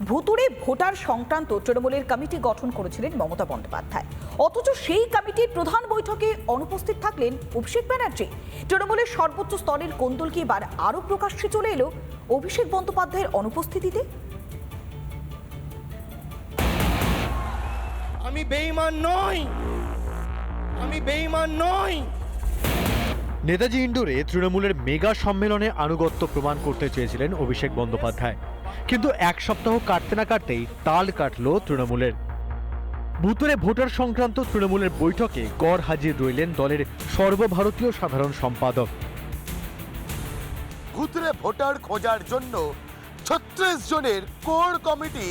ভুতুড়ে ভোটার সংক্রান্ত তৃণমূলের কমিটি গঠন করেছিলেন মমতা বন্দ্যোপাধ্যায়। অথচ সেই কমিটির প্রধান বৈঠকে অনুপস্থিত থাকলেন অভিষেক ব্যানার্জি। তৃণমূলের সর্বোচ্চ স্তরের কোন্দল কি এবার আরও প্রকাশ্যে চলে এলো অভিষেক বন্দ্যোপাধ্যায়ের অনুপস্থিতিতে? আমি বেঈমান নই। আমি বেঈমান নই। নেতাজি ইন্ডোরে তৃণমূলের মেগা সম্মেলনে আনুগত্য প্রমাণ করতে চেয়েছিলেন অভিষেক বন্দ্যোপাধ্যায়। কিন্তু এক সপ্তাহ কাটতে না কাটতেই তাল কাটল তৃণমূলের। ভুতুরে ভোটার সংক্রান্ত তৃণমূলের বৈঠকে গড় হাজির রইলেন দলের সর্বভারতীয় সাধারণ সম্পাদক। ভূতরে ভোটার খোঁজার জন্য ছত্রিশ জনের কোর কমিটি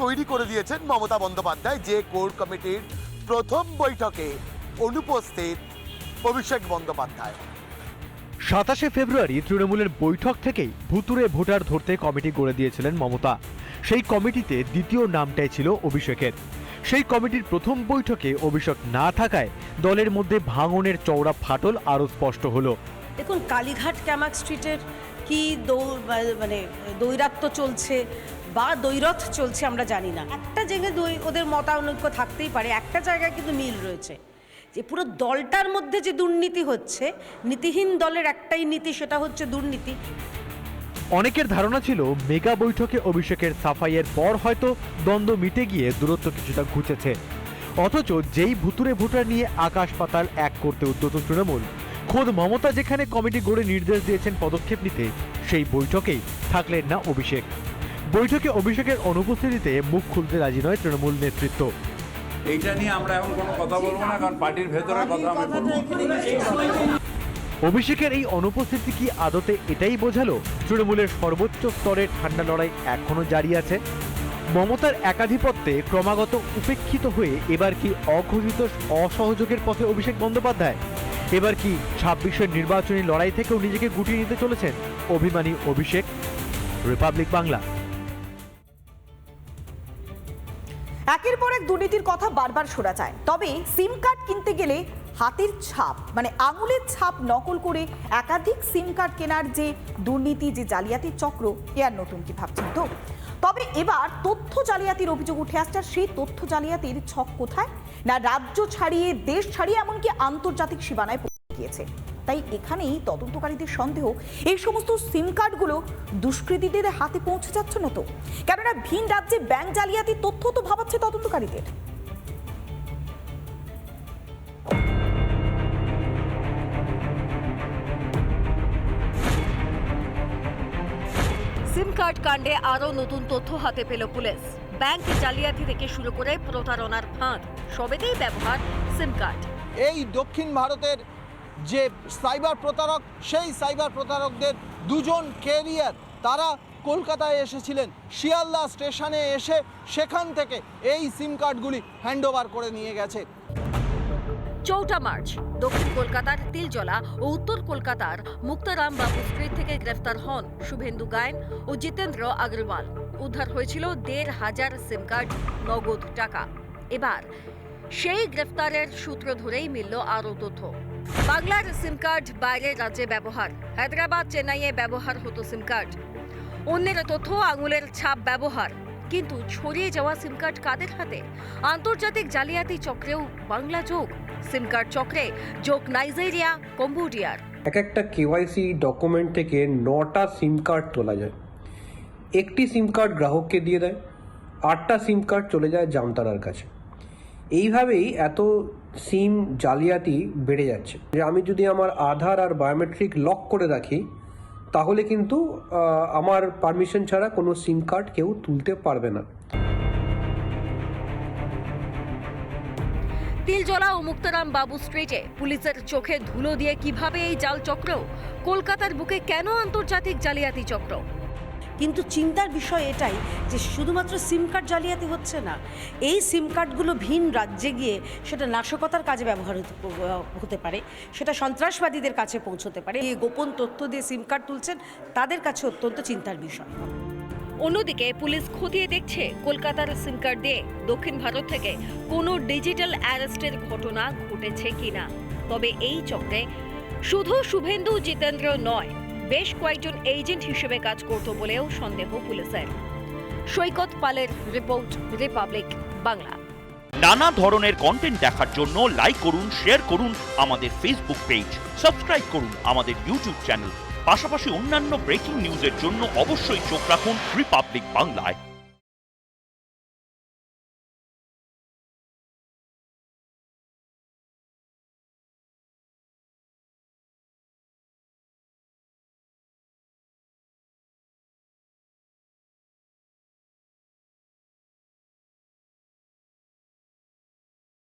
তৈরি করে দিয়েছেন মমতা বন্দ্যোপাধ্যায়। যে কোর কমিটির প্রথম বৈঠকে অনুপস্থিত অভিষেক বন্দ্যোপাধ্যায়। সাতাশে ফেব্রুয়ারি তৃণমূলের বৈঠক থেকেই ভুতুরে ভোটার ধরতে কমিটি গড়ে দিয়েছিলেন মমতা। সেই কমিটিতে দ্বিতীয় নামটাই ছিল অভিষেকের। সেই কমিটির প্রথম বৈঠকে অভিষেক না থাকায় দলের মধ্যে ভাঙনের চওড়া ফাটল আরও স্পষ্ট হলো। দেখুন, কালীঘাট ক্যামাক স্ট্রিটের কি মানে দৈরাত্য চলছে বা দৈরথ চলছে আমরা জানি না। একটা দৈ, ওদের মতানৈক্য থাকতেই পারে, একটা জায়গায় কিন্তু মিল রয়েছে। যে পুরো দলটার মধ্যে যে দুর্নীতি হচ্ছে, নীতিহীন দলের একটাই নীতি সেটা হচ্ছে দুর্নীতি। অনেকের ধারণা ছিল মেগা বৈঠকে অভিষেকের সাফাইয়ের পর হয়তো দ্বন্দ্ব মিটে গিয়ে দূরত্ব কিছুটা ঘুচেছে। অথচ যেই ভুতুরে ভোটার নিয়ে আকাশ পাতাল এক করতে উদ্যত তৃণমূল, খোদ মমতা যেখানে কমিটি গড়ে নির্দেশ দিয়েছেন পদক্ষেপ নিতে, সেই বৈঠকেই থাকলেন না অভিষেক। বৈঠকে অভিষেকের অনুপস্থিতিতে মুখ খুলতে রাজি নয় তৃণমূল নেতৃত্ব। এইটা নিয়ে আমরা এখন কোনো কথা বলব না কারণ পার্টির ভেতরে কথা আমি বলব অভিষেকের এই অনুপস্থিতি কি আদতে এটাই বোঝালো? তৃণমূলের সর্বোচ্চ স্তরের ঠান্ডা লড়াই এখনও জারি আছে। মমতার একাধিপত্যে ক্রমাগত উপেক্ষিত হয়ে এবার কি অঘোষিত অসহযোগের পথে অভিষেক বন্দ্যোপাধ্যায়? এবার কি ছাব্বিশের নির্বাচনী লড়াই থেকেও নিজেকে গুটিয়ে নিতে চলেছেন অভিমানী অভিষেক? রিপাবলিক বাংলা। একের পর এক দুর্নীতির কথা বারবার শোনা যায়। তবে সিম কার্ড কিনতে গেলে হাতের ছাপ মানে আঙুলের ছাপ নকল করে একাধিক সিম কার্ড কেনার যে দুর্নীতি, যে জালিয়াতির চক্র, এ আর নতুন কি ভাবছেন তো? তবে এবার তথ্য জালিয়াতির অভিযোগ উঠে আসছে, আর সেই তথ্য জালিয়াতির ছক কোথায়? না রাজ্য ছাড়িয়ে, দেশ ছাড়িয়ে এমনকি আন্তর্জাতিক সীমানায় পৌঁছে গিয়েছে। তাই এখানেই তদন্তকারীদের সন্দেহ। এই সমস্ত সিম কার্ডগুলো দুষ্কৃতীদের হাতে পৌঁছে যাচ্ছে না তো। কেননা ভিন রাজ্যে ব্যাংক জালিয়াতির তথ্য তো ভাবাচ্ছে তদন্তকারীদের। সিম কার্ড কাণ্ডে আরও নতুন তথ্য হাতে পেল পুলিশ। ব্যাংক জালিয়াতি থেকে শুরু করে প্রতারণার ফাঁদ সবেতেই ব্যবহার সিম কার্ড। এই দক্ষিণ ভারতের যে সাইবার প্রতারক, সেই সাইবার প্রতারকদের দুজন ক্যারিয়ার তারা কলকাতায় এসেছিলেন। শিয়ালদা স্টেশনে এসে সেখান থেকে এই সিম কার্ডগুলি হ্যান্ডওভার করে নিয়ে গেছে। চৌঠা মার্চ, দক্ষিণ কলকাতার তিলজলা ও উত্তর কলকাতার মুক্তারাম বাবু স্ট্রিট থেকে গ্রেফতার হন শুভেন্দু গায়েন ও জিতেন্দ্র আগরওয়াল। উদ্ধার হয়েছিল দেড় হাজার সিম কার্ড, নগদ টাকা। এবার সেই গ্রেফতারের সূত্র ধরেই মিলল আরও তথ্য। বাংলার সিম কার্ড বাইরের রাজ্যে ব্যবহার। হায়দ্রাবাদ, চেন্নাইয়ে ব্যবহার হতো সিম কার্ড। অন্যের তথ্য, আঙুলের ছাপ ব্যবহার। কিন্তু ছড়িয়ে যাওয়া সিম কার্ড কাদের হাতে? আন্তর্জাতিক জালিয়াতি চক্রেও বাংলা যোগ। সিম কার্ড চক্রে যোগ নাইজেরিয়া, কম্বোডিয়ার। এক একটা কেওয়াইসি ডকুমেন্ট থেকে নটা সিম কার্ড তোলা যায়। একটি সিম কার্ড গ্রাহককে দিয়ে দেয়, আটটা সিম কার্ড চলে যায় জামতারার কাছে। এইভাবেই এত সিম জালিয়াতি বেড়ে যাচ্ছে। যে আমি যদি আমার আধার আর বায়োমেট্রিক লক করে রাখি, তাহলে কিন্তু আমার পারমিশন ছাড়া কোনো সিম কার্ড কেউ তুলতে পারবে না। তিলজলা ও মুক্তারাম বাবু স্ট্রিটে পুলিশের চোখে ধুলো দিয়ে কীভাবে এই জাল চক্র? কলকাতার বুকে কেন আন্তর্জাতিক জালিয়াতি চক্র? কিন্তু চিন্তার বিষয় এটাই যে শুধুমাত্র সিম কার্ড জালিয়াতি হচ্ছে না, এই সিম কার্ডগুলো ভিন রাজ্যে গিয়ে সেটা নাশকতার কাজে ব্যবহার হতে- পারে, সেটা সন্ত্রাসবাদীদের কাছে পৌঁছতে পারে, এই গোপন তথ্য দিয়ে সিম কার্ড তুলছেন তাদের কাছে অত্যন্ত চিন্তার বিষয়। অন্যদিকে পুলিশ খতিয়ে দেখছে কলকাতার সিম কার্ড দিয়ে দক্ষিণ ভারত থেকে কোনো ডিজিটাল অ্যারেস্টের ঘটনা ঘটেছে কিনা। তবে এই চক্রে শুধু শুভেন্দু জিতেন্দ্র নয় বেশ কয়েকজন এজেন্ট হিসেবে কাজ করত বলেও সন্দেহ পুলিশের। সৈকত পালের রিপোর্ট, রিপাবলিক বাংলা। নানা ধরনের কন্টেন্ট দেখার জন্য লাইক করুন শেয়ার করুন আমাদের ফেসবুক পেজ সাবস্ক্রাইব করুন আমাদের ইউটিউব চ্যানেল পাশাপাশি অন্যান্য ব্রেকিং নিউজের জন্য অবশ্যই চোখ রাখুন রিপাবলিক বাংলায়